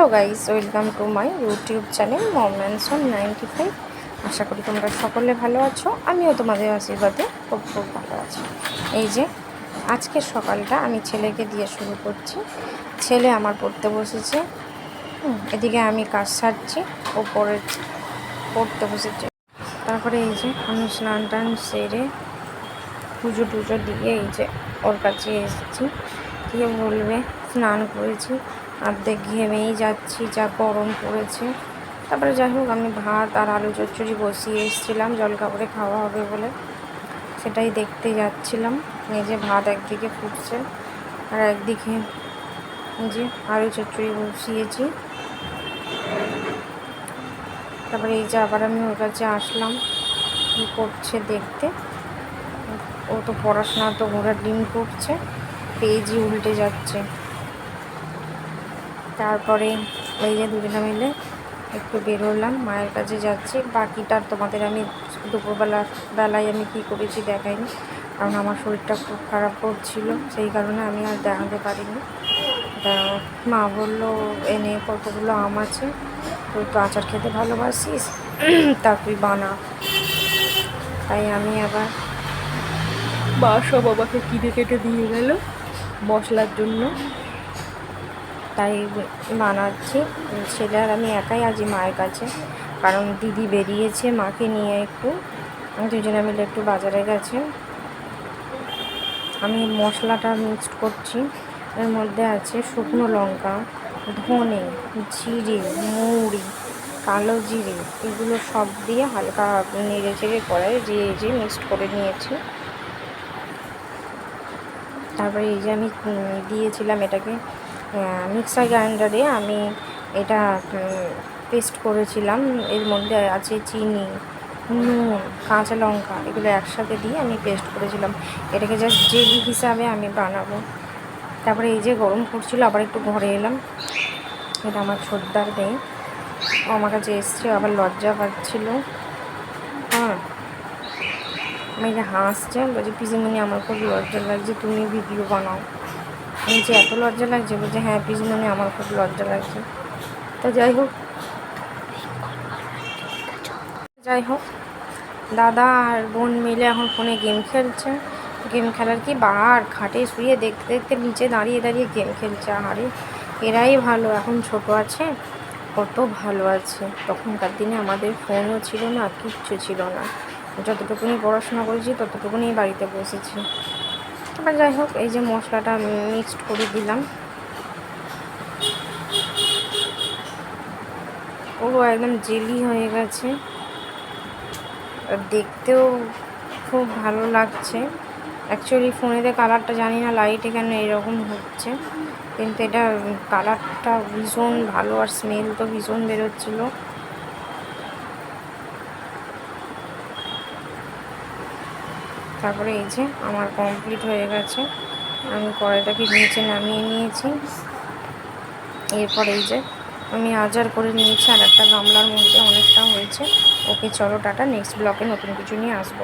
Hello guys, welcome to my YouTube channel mom mansion ninety five. আশা করি তোমরা সকলে ভালো আছো, আমিও তোমাদের আশীর্বাদে খুব খুব ভালো আছি। এই যে আজকের সকালটা আমি ছেলেকে দিয়ে শুরু করছি। ছেলে আমার পড়তে বসেছে এদিকে আমি কাজ সারছি, ও ওপরে পড়তে বসেছে। তারপরে এই যে, আমি স্নান টান সেরে পুজো টুজো দিয়ে এই যে ওর কাছে এসেছি। কে বলবে, স্নান করেছি। অর্ধেক ঘেমেই যাচ্ছি, যা গরম পড়েছে। তারপরে যাই হোক, আমি ভাত আর আলু চচ্চড়ি বসিয়ে এসেছিলাম, জল কাপড়ে খাওয়া হবে বলে। সেটাই দেখতে যাচ্ছিলাম। এই যে ভাত একদিকে ফুটছে আর একদিকে যে আলু চচ্চড়ি বসিয়েছি। তারপরে এই যে আবার আমি ওর কাছে আসলাম, কী করছে দেখতে। ও তো পড়াশোনা তো ঘোড়ার ডিম করছে, পেজই উল্টে যাচ্ছে। তারপরে এই যে দুজনে মিলে একটু বেরোলাম মায়ের কাছে যাচ্ছি। বাকিটা তোমাদের আমি দুপুরবেলা বেলায় আমি কী করেছি দেখাইনি, কারণ আমার শরীরটা খুব খারাপ করছিল, সেই কারণে আমি আর দেখাতে পারিনি। তা মা বলল এনে কতগুলো আম আছে, তুই তো আচার খেতে ভালোবাসিস, তা তুই বানা। তাই আমি আবার বাসা বাবাকে কিনে কেটে দিয়ে গেল মশলার জন্য। তাই বানাচ্ছি ছেলে আর আমি একাই আছি মায়ের কাছে। কারণ দিদি বেরিয়েছে মাকে নিয়ে একটু। দুজনে মিলে একটু বাজারে গেছে। আমি মশলাটা মিক্সড করছি। এর মধ্যে আছে শুকনো লঙ্কা, ধনে, জিরে মৌরি কালো জিরে, এগুলো সব দিয়ে হালকা নেড়ে চেড়ে কড়াই জিরে জিরে মিক্সড করে নিয়েছি। তারপরে এই যে আমি দিয়েছিলাম এটাকে মিক্সার গ্রাইন্ডারে আমি এটা পেস্ট করেছিলাম। এর মধ্যে আছে চিনি, নুন, কাঁচা লঙ্কা, এগুলো একসাথে দিয়ে আমি পেস্ট করেছিলাম। এটাকে জাস্ট জেলি হিসাবে আমি বানাবো। তারপরে এই যে গরম করছিল, আবার একটু ঘরে এলাম। এটা আমার ছোটদার মেয়ে ও আমার কাছে এসছে আবার লজ্জা পাচ্ছিল। হ্যাঁ। আমি যে হাসছে বলছে, পিসিমণি, আমার খুব লজ্জা লাগছে, তুমি ভিডিও বানাও। যে এত লজ্জা লাগছে বলছে হ্যাঁ পিসিমণি আমার খুব লজ্জা লাগছে। তো যাই হোক। যাই হোক, দাদা আর বোন মিলে এখন ফোনে গেম খেলছে। গেম খেলার কি বার খাটে শুয়ে দেখতে দেখতে নিচে দাঁড়িয়ে দাঁড়িয়ে গেম খেলছে। আরে এরাই ভালো, এখন ছোট আছে, কত ভালো আছে। তখনকার দিনে আমাদের ফোনও ছিল না, কিচ্ছু ছিল না। যতটুকুনি পড়াশোনা করেছি ততটুকুনি বাড়িতে বসেছি। এবার যাই হোক, এই যে মশলাটা আমি মিক্সড করে দিলাম। ও একদম জেলি হয়ে গেছে। দেখতেও খুব ভালো লাগছে। অ্যাকচুয়ালি ফোনেতে কালারটা জানি না লাইটে কেন এরকম হচ্ছে। কিন্তু এটা কালারটা ভীষণ ভালো আর স্মেল তো ভীষণ বেরোচ্ছিলো। তারপরে এই যে আমার কমপ্লিট হয়ে গেছে। আমি কড়াইটাকে নিচে নামিয়ে নিয়েছি। এরপর এই যে আমি আজার করে নিয়েছি আর একটা গামলার মধ্যে অনেকটা হয়েছে। ওকে চলো টাটা নেক্সট ব্লকে নতুন কিছু নিয়ে আসব।